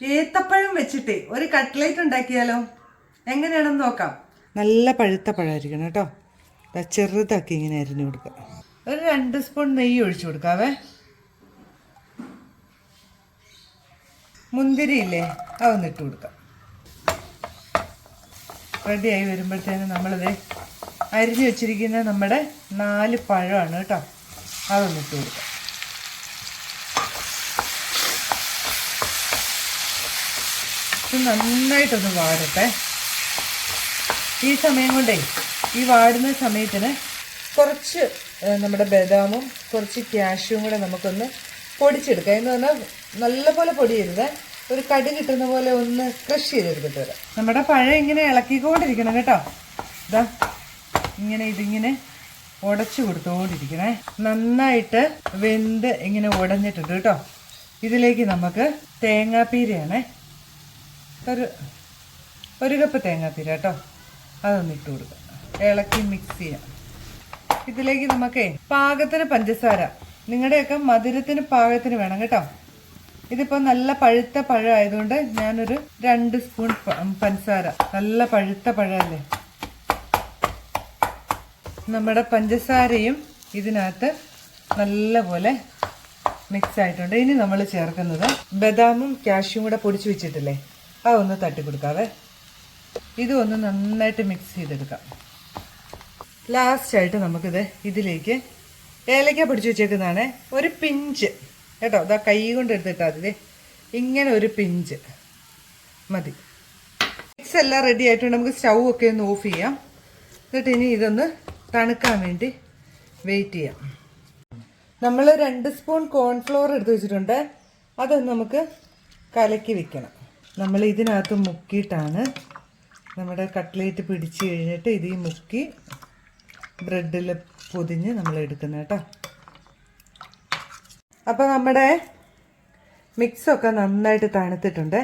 ഏത്തപ്പഴം വെച്ചിട്ട് ഒരു കട്ട്ലേറ്റ് ഉണ്ടാക്കിയാലോ? എങ്ങനെയാണെന്ന് നോക്കാം. നല്ല പഴുത്ത പഴമായിരിക്കണം കേട്ടോ. ചെറുതാക്കി ഇങ്ങനെ അരിഞ്ഞു കൊടുക്കുക ഒരു രണ്ട് സ്പൂൺ നെയ്യ് ഒഴിച്ചു കൊടുക്കാവേ. മുന്തിരി ഇല്ലേ ഇട്ട് കൊടുക്കാം. റെഡിയായി വരുമ്പോഴത്തേന് നമ്മളിത് അരിഞ്ഞു വെച്ചിരിക്കുന്ന നമ്മുടെ നാല് പഴമാണ് കേട്ടോ. അതൊന്നിട്ട് കൊടുക്കാം. ഇത് നന്നായിട്ടൊന്ന് വാടട്ടെ. ഈ സമയം കൊണ്ടേ ഈ വാടുന്ന സമയത്തിന് കുറച്ച് നമ്മുടെ ബദാമും കുറച്ച് ക്യാഷ്യും കൂടെ നമുക്കൊന്ന് പൊടിച്ചെടുക്കാം. എന്ന് പറഞ്ഞാൽ നല്ലപോലെ പൊടിയരുത്. ഒരു കടി കിട്ടുന്ന പോലെ ഒന്ന് ക്രഷ് ചെയ്തെടുത്തിട്ട് വരാം. നമ്മുടെ പഴം ഇങ്ങനെ ഇളക്കിക്കൊണ്ടിരിക്കണം കേട്ടോ. ഇതാ ഇങ്ങനെ ഇതിങ്ങനെ ഉടച്ചു കൊടുത്തുകൊണ്ടിരിക്കണേ നന്നായിട്ട് വെന്ത് ഇങ്ങനെ ഉടഞ്ഞിട്ടുണ്ട് കേട്ടോ. ഇതിലേക്ക് നമുക്ക് തേങ്ങാപ്പീരയാണേ. ഒരു ഒരു കപ്പ് തേങ്ങാപ്പീര കേട്ടോ. അതൊന്ന് ഇട്ട് കൊടുക്കാം. ഇളക്കി മിക്സ് ചെയ്യാം. ഇതിലേക്ക് നമുക്കേ പാകത്തിന് പഞ്ചസാര. നിങ്ങളുടെയൊക്കെ മധുരത്തിന് പാകത്തിന് വേണം കേട്ടോ. ഇതിപ്പോൾ നല്ല പഴുത്ത പഴമായതുകൊണ്ട് ഞാനൊരു രണ്ട് സ്പൂൺ പഞ്ചസാര. നല്ല പഴുത്ത പഴമല്ലേ? നമ്മുടെ പഞ്ചസാരയും ഇതിനകത്ത് നല്ലപോലെ മിക്സ് ആയിട്ടുണ്ട്. ഇനി നമ്മൾ ചേർക്കുന്നത് ബദാമും കാഷ്യും കൂടെ പൊടിച്ചു വെച്ചിട്ടില്ലേ? അതൊന്ന് തട്ടി കൊടുക്കാവേ ഇതും ഒന്ന് നന്നായിട്ട് മിക്സ് ചെയ്തെടുക്കാം. ലാസ്റ്റായിട്ട് നമുക്കിത് ഇതിലേക്ക് ഏലക്ക പിടിച്ചു വെച്ചേക്കുന്നതാണ് ഒരു പിഞ്ച്. കേട്ടോ ഇതാ കൈ കൊണ്ട് എടുത്തിട്ടാൽ ദേ. ഇങ്ങനെ ഒരു പിഞ്ച്. മതി. മിക്സ് എല്ലാം റെഡി ആയിട്ടുണ്ട്. നമുക്ക് സ്റ്റൗ ഒക്കെ ഒന്ന് ഓഫ് ചെയ്യാം. എന്നിട്ട് ഇനി ഇതൊന്ന് തണുക്കാൻ വേണ്ടി വെയിറ്റ് ചെയ്യാം. നമ്മൾ രണ്ട് സ്പൂൺ കോൺഫ്ലോർ എടുത്ത് വെച്ചിട്ടുണ്ട്. അതൊന്ന് നമുക്ക് കലക്കി വെക്കണം. നമ്മൾ ഇതിനകത്ത് മുക്കിയിട്ടാണ് നമ്മുടെ കട്ട്ലേറ്റ് പിടിച്ച് കഴിഞ്ഞിട്ട് ഇത് ഈ മുക്കി ബ്രെഡിൽ പൊതിഞ്ഞ് നമ്മൾ എടുക്കുന്നത് കേട്ടോ. അപ്പോൾ നമ്മുടെ മിക്സൊക്കെ നന്നായിട്ട് തണുത്തിട്ടുണ്ട്.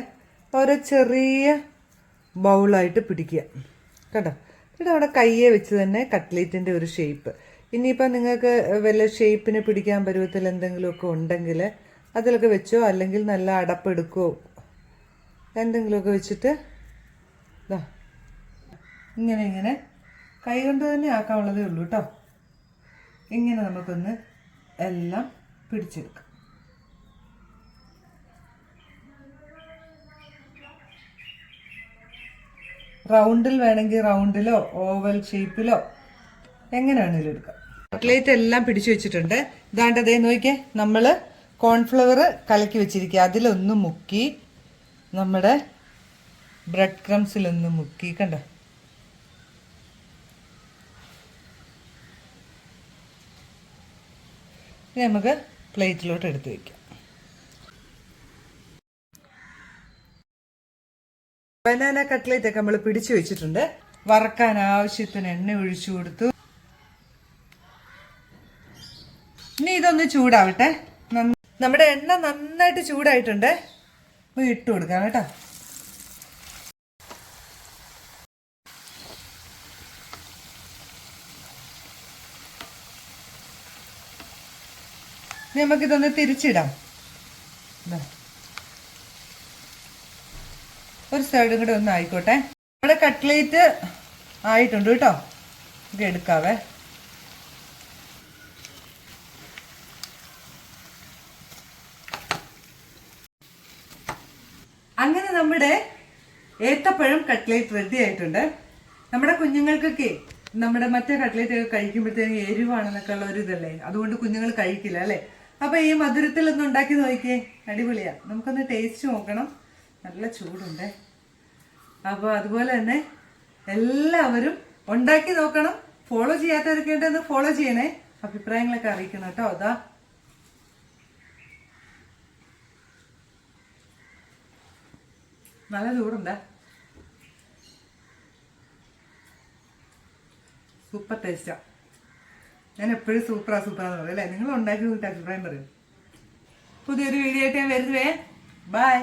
ഓരോ ചെറിയ ബൗളായിട്ട് പിടിക്കുക. കേട്ടോ എന്നിട്ട് നമ്മുടെ കയ്യെ വെച്ച് തന്നെ കട്ട്ലേറ്റിന്റെ ഒരു ഷേപ്പ്. ഇനിയിപ്പോൾ നിങ്ങൾക്ക് വല്ല ഷേപ്പിന് പിടിക്കാൻ പരുവത്തിൽ എന്തെങ്കിലുമൊക്കെ ഉണ്ടെങ്കിൽ അതിലൊക്കെ വെച്ചോ അല്ലെങ്കിൽ നല്ല അടപ്പെടുക്കോ എന്തെങ്കിലുമൊക്കെ വെച്ചിട്ട് ഇതാ ഇങ്ങനെ ഇങ്ങനെ. കൈ കൊണ്ട് തന്നെ ആക്കാനുള്ളതേ ഉള്ളൂ കേട്ടോ ഇങ്ങനെ നമുക്കൊന്ന് എല്ലാം പിടിച്ചെടുക്കാം. റൗണ്ടിൽ വേണമെങ്കിൽ റൗണ്ടിലോ ഓവൽ ഷേപ്പിലോ എങ്ങനെ വേണമെങ്കിലും എടുക്കാം. ചോക്ലേറ്റ് എല്ലാം പിടിച്ചു വെച്ചിട്ടുണ്ട്. ഇതാണ്ട് അതേ നോക്കിയേ. നമ്മൾ കോൺഫ്ലവർ കലക്കി വെച്ചിരിക്കുക. അതിലൊന്ന് മുക്കി നമ്മുടെ ബ്രെഡ് ക്രംസിലൊന്ന് മുക്കി കണ്ടോ? നമുക്ക് പ്ലേറ്റിലോട്ട് എടുത്ത് വയ്ക്കാം ബനാന കട്ട്ലേറ്റ് ഒക്കെ നമ്മൾ പിടിച്ചു വെച്ചിട്ടുണ്ട്. വറക്കാൻ ആവശ്യത്തിന് എണ്ണ ഒഴിച്ചു കൊടുത്തു. ഇനി ഇതൊന്ന് ചൂടാവട്ടെ. നമ്മുടെ എണ്ണ നന്നായിട്ട് ചൂടായിട്ടുണ്ട്. ഒന്ന് ഇട്ട് കൊടുക്കാം കേട്ടോ. നമുക്ക് നമുക്കിതൊന്ന് തിരിച്ചിടാം. ഇതാ. ഒരു സൈഡും കൂടെ ഒന്ന് ആയിക്കോട്ടെ. നമ്മുടെ കട്ട്ലേറ്റ് ആയിട്ടുണ്ട് കേട്ടോ. നമുക്ക് എടുക്കാവേ. നമ്മുടെ ഏത്തപ്പഴം കട്ട്ലേറ്റ് റെഡി ആയിട്ടുണ്ട്. നമ്മുടെ കുഞ്ഞുങ്ങൾക്കൊക്കെ നമ്മുടെ മറ്റേ കട്ട്ലേറ്റ് ഒക്കെ കഴിക്കുമ്പോഴത്തേക്കും എരിവാണെന്നൊക്കെ ഉള്ള ഒരു ഇതല്ലേ? അതുകൊണ്ട് കുഞ്ഞുങ്ങൾ കഴിക്കില്ല അല്ലേ? അപ്പൊ ഈ മധുരത്തിൽ ഒന്ന് ഉണ്ടാക്കി നോക്കിയേ. അടിപൊളിയാ. നമുക്കൊന്ന് ടേസ്റ്റ് നോക്കണം. നല്ല ചൂടുണ്ടേ. അപ്പോൾ അതുപോലെ തന്നെ എല്ലാവരും ഉണ്ടാക്കി നോക്കണം. ഫോളോ ചെയ്യാത്തവരൊക്കെ ഉണ്ടെന്ന് ഫോളോ ചെയ്യണേ. അഭിപ്രായങ്ങളൊക്കെ അറിയിക്കണം കേട്ടോ. അതാ നല്ല ചൂടുണ്ട്. സൂപ്പർ ടേസ്റ്റാ ഞാൻ എപ്പോഴും സൂപ്പറാ സൂപ്പറാന്ന് പറയും. അല്ലേ? നിങ്ങൾ ഉണ്ടാക്കി നോക്കിയിട്ട് അഭിപ്രായം പറയും. പുതിയൊരു വീഡിയോ ആയിട്ട് ഞാൻ വരുന്നുവേ. ബൈ